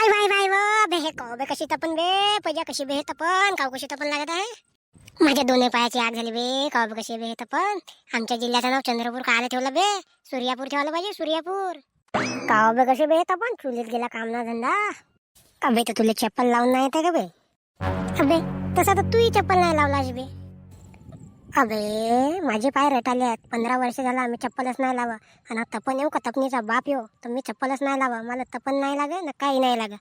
आई भाई भाई व बे हे कौ बे कशी तपन बे पैजा कशी बे हे तपन काव कशी तपन लागत आहे? माझ्या दोन्ही पायाची आग झाली बे काव बे कशी बे हे तपन? आमच्या जिल्ह्याचं नाव चंद्रपूर कायला ठेवलं बे सूर्यापूर ठेवलं पाहिजे सूर्यापूर. काव बे कशी बे हे तपन? चुलीत गेला काम ना धंदा. अबे तर तुला चप्पल लावून नाही येते का बे? अबे तसा तर तूही चप्पल नाही लावलास बे. अबे माझे पाय रटाले आहेत पंधरा वर्ष झाला आम्ही चप्पलच नाही लावा आणि तपन येऊ का तपनीचा बाप येऊ? तर मी चप्पलच नाही लावा मला तपन नाही लागे ना काही नाही लागे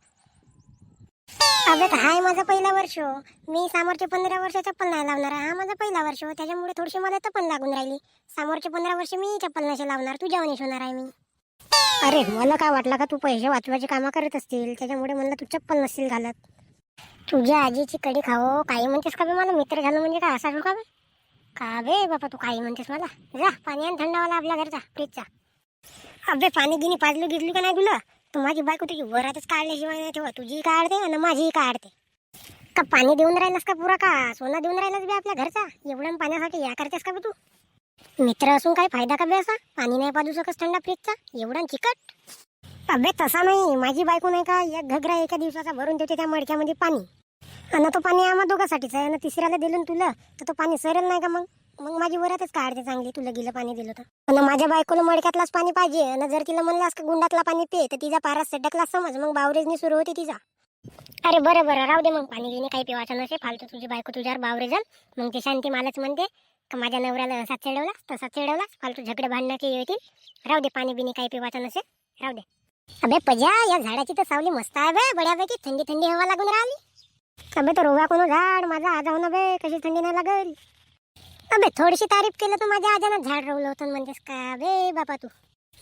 अबे तर हाय माझा पहिला वर्ष. हो. मी समोरचे पंधरा वर्ष चप्पल नाही लावणार. हा माझा पहिला वर्ष. हो. त्याच्यामुळे थोडीशी मला तपन लागून राहिली. समोरचे पंधरा वर्ष मी चप्पल नसे लावणार. तू जेवण होणार आहे मी. अरे मला काय वाटलं का तू पैसे वाचवायची कामं करत असतील? त्याच्यामुळे म्हणलं तू चप्पल नसतील घालत. तुझ्या आजीची कडी खाओ काही म्हणतेस का बे? मला मित्र झालं म्हणजे काय? असा का बे? का बे बापा तू काही म्हणतेस मला? जा पाणी आणि थंडावाला आपल्या घरचा फ्रीजचा अबे पाणी गिनी पाजलू गिजलू का नाही तुला? तू माझी बायको तुझी वरातच काढल्याशिवाय नाही ठेवा तुझी काढते आणि माझीही काढते. का पाणी देऊन राहिलास का पुरा का? सोना देऊन राहिलास बे आपल्या घरचा. एवढं पाण्यासाठी या करतेस का बे तू? मित्र असून काही फायदा का बे असा? पाणी नाही पाजू शकस थंडा फ्रीजचा एवढं चिकट? अबे तसा नाही. माझी बायको नाही का एक घगरा एका दिवसाचा भरून देते त्या मडक्यामध्ये पाणी. आणि तो पाणी आम्हा दोघांसाठीच आहे आणि तिसऱ्याला दिलं ना तुला तर तो पाणी सरल नाही का मग? मग माझी वरातच काढते चांगली तुला गेलं पाणी दिलं तर. आणि माझ्या बायकोला मडक्यातलाच पाणी पाहिजे आणि जर तिला म्हणलास का गुंडातला पाणी पे तर तिचा पारा सड्डकला समज मग बावरेजनी सुरू होते तिचा. अरे बरं बरं राहू दे मग पाणी घेणे काही पिवायचं नसे फालतू तुझी बायको तुझ्यावर बावरेजल मग ती शांती मालच म्हणते का माझ्या नवऱ्याला असा चिडवलास तसा चिडवलास फालतू झगडे भांडण्याचे येतील राहू दे पाणी बिणी काही पिवायचं नसे राहू दे. अबे पजा या झाडाची तर सावली मस्त आहे बे बड्यापैकी थंडी थंडी हवा लागून राहिली. अबे तर रोवा कोण झाड? माझा आजा ना बे कशी थंडी नाही लागल? अबे थोडीशी तारीफ केलं तर माझ्या आजानं. झाड रोवलं होतं म्हणजेच का? बे बापा तू.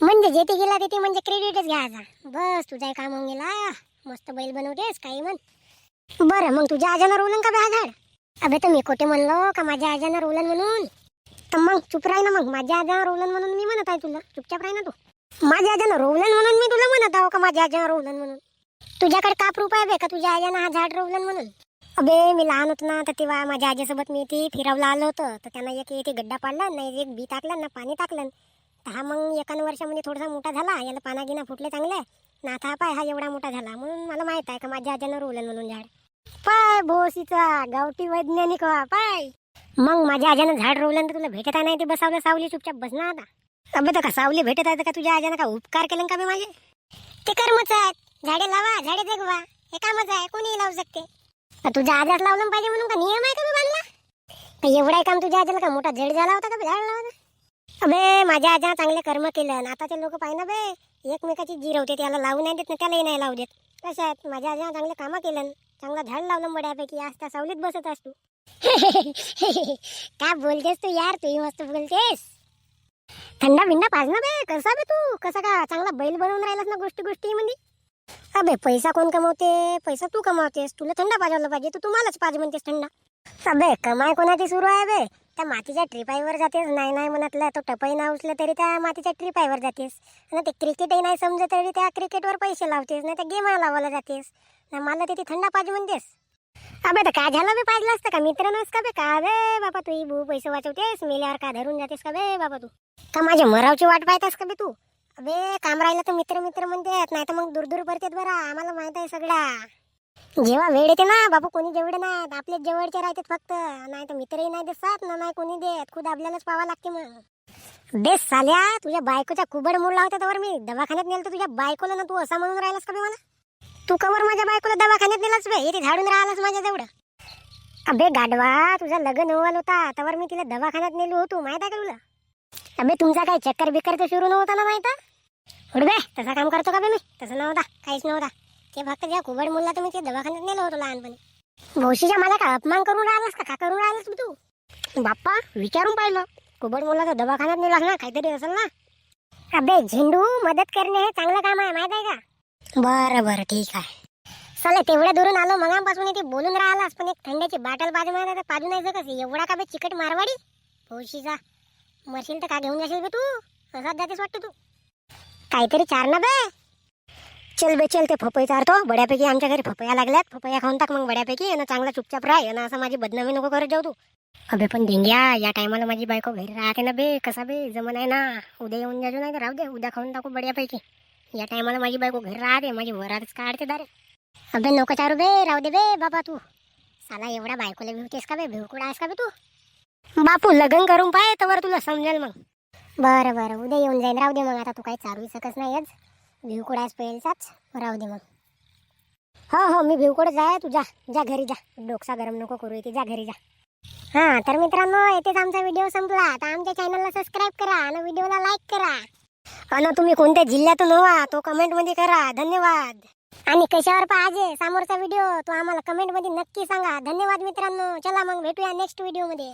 म्हणजे जेथे गेला तिथे म्हणजे क्रेडिटच घ्यायचा बस तुझा काम होऊन गेला. मस्त बैल बनवतेस काही म्हण. बरं मग तुझ्या आजानं रोवलं का बे हा झाड? अबे तर मी कोठे म्हणलो का माझ्या आजानं रोवलं म्हणून? तर मग चुप राही ना मग. माझ्या आजानं रोवलं म्हणून मी म्हणत आहे तुला. चुपचाप राही ना तू. माझ्या आजानं रोवलं म्हणून मी तुला म्हणत आहो का माझ्या आजानं रोवलं म्हणून? तुझ्याकडे का प्रूफ आहे बे का? तुझ्या आजानं हा झाड रोवलं म्हणून. अबे मी लहान होतो ना तर तेव्हा माझ्या आजीसोबत मी ती फिरवलं आलो होतं. तर त्यांना एक इथे गड्डा पाडला नाही एक बी टाकलं ना पाणी टाकलं तर हा मग एका वर्षामध्ये थोडासा मोठा झाला. याला पाना गिना फुटले चांगले. ना आता पाय हा एवढा मोठा झाला. म्हणून मला माहीत आहे का माझ्या आज्यानं रोवलं म्हणून झाड. पाय भोसीचा गावठी वैज्ञानिक व्हा पाय. मग माझ्या आजानं झाड रोवलं तर तुला भेटत आहे नाही ते बसावलं सावली चुपचाप बसणार आता? अबे तर का सावली भेटत आहे का तुझ्या आजानं का उपकार केलं का मी माझे? ते कर्मच आहेत झाडे लावा झाडे जगवा. हे कामच आहे कोणीही लावू शकते. तुझ्या आजात लावलं पाहिजे म्हणून का नियम आहे का बे बांधला? का एवढा काम तुझ्या आजाला का? मोठा झेड झाला होता का झाड लावायला अबे माझ्या आजा चांगले कर्म केलं आणि आताचे लोक पाहिजे ना बे एकमेकाची जिरवते त्याला लावू नाही देत ना त्यालाही नाही लावू देत. कसं आहेत माझ्या आजा चांगले कामं केलं चांगला झाड लावलं बड्यापैकी आज त्या सावलीत बसत असतो काय बोलतेस तू यार? तूही मस्त बोलतेस. थंडा बिंडा पाज ना बे कसा बे तू? कसा का चांगला बैल बनवून राहिलास ना गोष्टी गोष्टी मध्ये अबे पैसा कोण कमवते? पैसा तू कमावतेस. तुला थंडा पाजवला पाहिजे तू तुम्हालाच पाज म्हणतेस थंडा. अबे कमाय कोणाची सुरू आहे बे? त्या मातीच्या ट्रिपाईवर जातेस. नाही नाही म्हणतलं तो टपई ना उचलं तरी त्या मातीच्या ट्रिपाईवर जातेस. ना ते क्रिकेटही नाही समजत तरी त्या क्रिकेटवर पैसे लावतेस. नाही त्या गेम लावायला जातेस. ना मला तिथे थंडा पाज म्हणतेस. अबे तर काय झालं बे? पाहिलं असतं का? मित्र नस का बे? का बे? बाबा तू ही भू पैसे वाचवतेस. मेल्यावर का धरून जातेस का बे? बाबा तू. का माझ्या मरावची वाट पाहतेस का बे तू? अबे काम राहिलं तर मित्र मित्र म्हणतात नाही तर मग दूर दूर पडतात बरं. आम्हाला माहीत आहे सगळा जेव्हा वेळ येते ना बापू कोणी जेवढे नाहीत आपले जवळचे राहतात फक्त. नाही तर मित्रही नाही देतात ना नाही कोणी देत. खुद आपल्यालाच पावा लागते मग. बेस साल्या तुझ्या बायकोच्या कुबड मुडला लावता तर मी. दवाखान्यात नेलं तर तुझ्या बायकोला ना तू असं म्हणून राहिलास का बे मला? तू कवर माझ्या बायकोला दवाखान्यात नेलास बे? इथे झाडून राहिलास माझ्या तेवढं अबे गाडवा तुझा लग्न होवाल होता. त्यावर मी तिला दवाखान्यात नेलो होतो. माहीत आहे का तुला? अबे तुमचा काय चक्कर बिक्कर तर सुरू नव्हता ना माहीत? उडबे तसा काम करतो का बे मी? तसं नव्हता काहीच नव्हता. ते फक्त ज्या कुबड मुलला तुम्ही ते दवाखान्यात नेलं होतं लहानपणी. भोशीच्या मला का अपमान करून राहिलास का? का करून राहिलास तू? बाप्पा विचारून पाहिलं. कुबड मुलाचा दवाखान्यात नेलास ना काहीतरी असेल ना. अबे झेंडू मदत करणे हे चांगलं काम आहे माहीत आहे का? बरं बरं ठीक आहे. चला तेवढ्या दुरून आलो मगापासून इथे बोलून राहिलास पण एक थंड्याची बाटल बाजू माहिती पाजू नाही कसं एवढा का बे चिकट मारवाडी? भोशीचा. मरशील तर का घेऊन जाशील बे तू? असाच जातेस वाटतं तू. काहीतरी चार ना बे. चल बे चल ते फपई चारतो. बड्यापैकी आमच्या घरी फपया लागल्यात. फपया खाऊन टाक मग बड्यापैकी आणि चांगला चुपचाप राह. आणि असं माझी बदनामी नको करत जाऊ तू. अबे पण ढेंग्या या टायमाला माझी बायको घरी राहते ना बे. कसा बे? जमन आहे ना. उद्या येऊन जाजो नाही तर राहू दे. उद्या खाऊन टाकू बड्यापैकी या टायमाला माझी बायको घरी राहते. माझी वरातच काढते दारे. अबे नको चारू बे. राहू दे बे बाबा तू. साला एवढा बायकोला भिवतेस का बे? भिवकुडा आहेस का बे तू? बापू लग्न करून पाय तर तुला समजेल मग. बरं बरं उद्या येऊन जाईन. राहू दे मग आता तू काही चालू शकत नाही आज. भिवकुडा आहेस पहिलचाच राहू दे मग. हो हो मी भिवकुडच आहे. तू जा जा घरी जा. डोकसा गरम नको करू इथे जा घरी जा. हां तर मित्रांनो येथेच आमचा व्हिडिओ संपला. तर आमच्या चॅनलला सबस्क्राईब करा आणि व्हिडिओला लाईक करा. आणि तुम्ही कोणत्या जिल्ह्यातून हवा तो कमेंटमध्ये करा. धन्यवाद. आणि कशावर पाहिजे समोरचा व्हिडिओ तो आम्हाला कमेंटमध्ये नक्की सांगा. धन्यवाद मित्रांनो. चला मग भेटूया नेक्स्ट व्हिडिओमध्ये